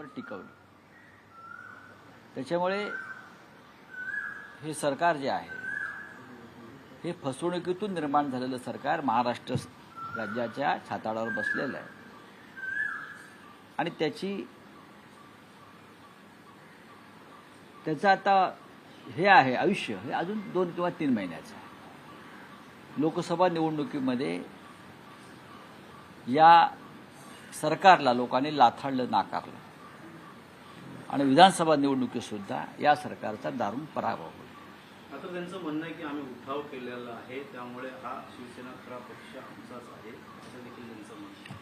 सत्तेवर टिकवली. त्याच्यामुळे हे सरकार जे आहे हे फसवणुकीतून निर्माण झालेलं सरकार महाराष्ट्र राज्याच्या छाताडावर बसलेलं आहे. आणि त्याची त्याचं आता हे आहे आयुष्य हे अजून दोन किंवा तीन महिन्याचं आहे. लोकसभा निवडणुकीमध्ये या सरकारला लोकांनी लाथाडलं नाकारलं. आणि विधानसभा निवडणुकीत सुद्धा या सरकारचा दारुण पराभव होईल. मात्र त्यांचं म्हणणं आहे की आम्ही उठाव केलेला आहे त्यामुळे हा शिवसेना खरा पक्ष आमचाच आहे असं देखील त्यांचं म्हणणं आहे.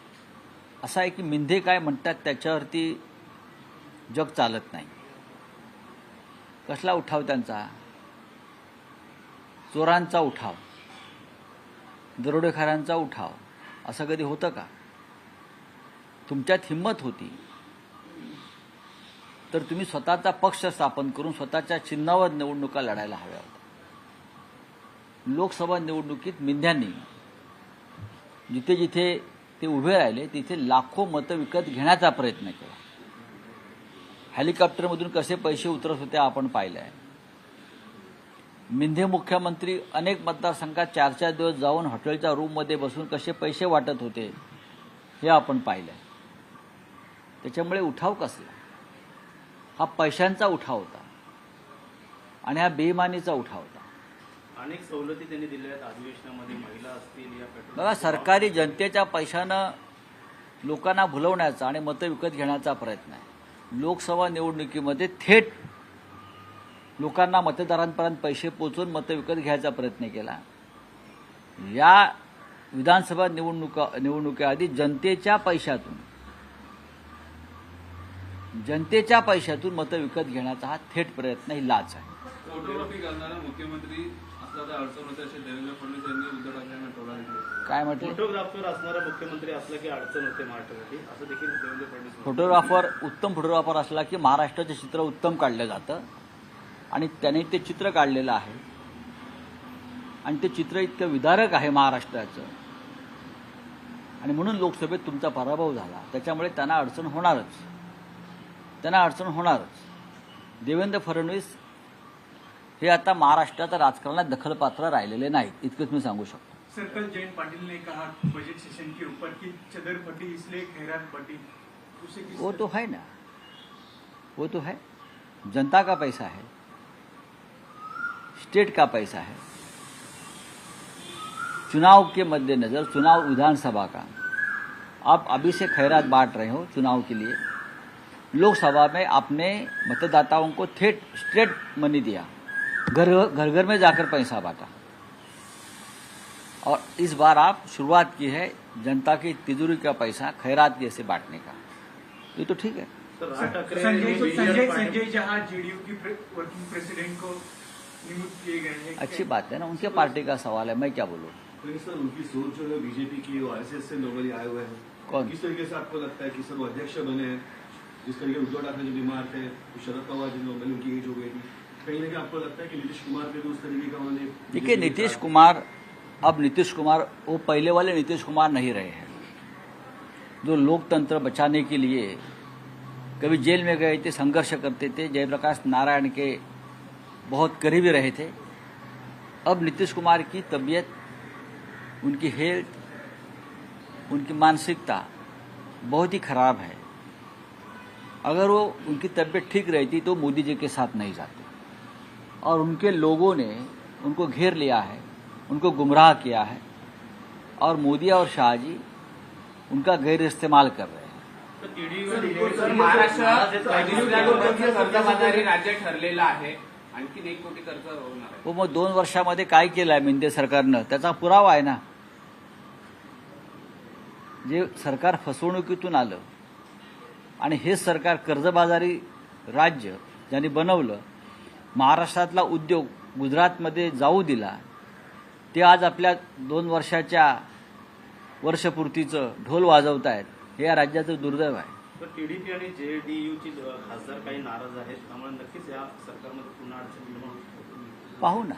असं आहे की मिंधे काय म्हणतात त्याच्यावरती जग चालत नाही. कसला उठाव त्यांचा? चोरांचा उठाव दरोडेखारांचा उठाव असं कधी होतं का? तुमच्यात हिंमत होती तर तुम्ही स्वतःचा पक्ष स्थापन करून स्वतःच्या चिन्हावर निवडणुका लढायला हव्या होत्या. लोकसभा निवडणुकीत मिंध्यांनी जिथे जिथे ते उभे राहिले तिथे लाखो मतं विकत घेण्याचा प्रयत्न केला. हेलिकॉप्टरमधून कसे पैसे उतरत होते आपण पाहिलं आहे मिंधे मुख्यमंत्री अनेक मतदारसंघात चार चार दिवस जाऊन हॉटेलच्या रूममध्ये बसून कसे पैसे वाटत होते हे आपण पाहिलं आहे त्याच्यामुळे उठाव कसला? हा पैशांचा उठाव होता. आणि हा बेईमानीचा उठाव होता. अनेक सवलती त्यांनी दिल्या आहेत. अधिवेशनामध्ये महिला असतील या बघा सरकारी जनतेच्या पैशानं लोकांना भुलवण्याचा आणि मतं विकत घेण्याचा प्रयत्न आहे. लोकसभा निवडणुकीमध्ये थेट लोकांना मतदारांपर्यंत पैसे पोचवून मतं विकत घ्यायचा प्रयत्न केला. या विधानसभा निवडणुका निवडणुकीआधी जनतेच्या पैशातून जनतेच्या पैशातून मतं विकत घेण्याचा हा थेट प्रयत्न ही लाच आहे. मुख्यमंत्री काय म्हटलं? फोटोग्राफर असणारा मुख्यमंत्री असला की अडचण होते महाराष्ट्रासाठी असं देखील देवेंद्र फडणवीस. फोटोग्राफर उत्तम फोटोग्राफर असला की महाराष्ट्राचं चित्र उत्तम काढलं जातं. आणि त्याने ते चित्र काढलेलं आहे. आणि ते चित्र इतकं विदारक आहे महाराष्ट्राचं. आणि म्हणून लोकसभेत तुमचा पराभव झाला. त्याच्यामुळे त्यांना अडचण होणारच. त्यांना अडचण होणारच. देवेंद्र फडणवीस हे आता महाराष्ट्राच्या राजकारणात दखलपात्र राहिलेले नाहीत. इतकंच मी सांगू शकतो. सर कल जयंत पाटिल ने कहा बजट सेशन के ऊपर कि चदर फटी इसलिए खैरात फटी वो तो है ना। वो तो है। जनता का पैसा है। स्टेट का पैसा है। चुनाव के मद्देनजर चुनाव विधानसभा का। आप अभी से खैरात बांट रहे हो चुनाव के लिए। लोकसभा में आपने मतदाताओं को थेट स्ट्रेट मनी दिया। घर घर घर में जाकर पैसा बांटा। और इस बार आप शुरुआत की है जनता की तिजोरी का पैसा खैरात जैसे बांटने का। ये तो ठीक है। संजय संजय संजय जहाँ जेडीयू की वर्किंग प्रेसिडेंट को नियुक्त किए गए हैं अच्छी बात है ना उनके पार्टी का सवाल है मैं क्या बोलूँ? सर उनकी सोच जो है बीजेपी की आरएसएस से नॉर्मली आए हुए हैं। कौन? किस तरीके से आपको लगता है कि सर वो अध्यक्ष बने हैं? जिस तरीके उद्धव ठाकरे जो बीमार थे शरद पवार जी नॉर्मली उनकी एज हो गई थी। कहीं ना कहीं आपको लगता है कि नीतीश कुमार पे भी उस तरीके का उन्होंने देखिए नीतीश कुमार अब नीतीश कुमार वो पहले वाले नीतीश कुमार नहीं रहे हैं। जो लोकतंत्र बचाने के लिए कभी जेल में गए थे संघर्ष करते थे जयप्रकाश नारायण के बहुत करीबी रहे थे अब नीतीश कुमार की तबीयत उनकी हेल्थ उनकी मानसिकता बहुत ही खराब है। अगर वो उनकी तबीयत ठीक रहती तो मोदी जी के साथ नहीं जाते। और उनके लोगों ने उनको घेर लिया है उनको गुमराह किया है और मोदी और शाह जी उनका गैर इस्तेमाल कर रहे हैं। राज्य ठरलेलं आहे? एक कोटी कर्ज हो मग दोन वर्षामध्ये काय केलं आहे मिंदे सरकारनं? त्याचा पुरावा आहे ना. जे सरकार फसवणुकीतून आलं आणि हे सरकार कर्जबाजारी राज्य ज्यांनी बनवलं महाराष्ट्रातला उद्योग गुजरातमध्ये जाऊ दिला ते आज आपल्या दोन वर्षाच्या वर्षपूर्तीचं ढोल वाजवत आहेत हे या राज्याचं दुर्दैव आहे तर टीडीपी आणि जेडीयूची खासदार काही नाराज आहेत त्यामुळे नक्कीच या सरकारमध्ये पुन्हा अडचण निर्माण. पाहू ना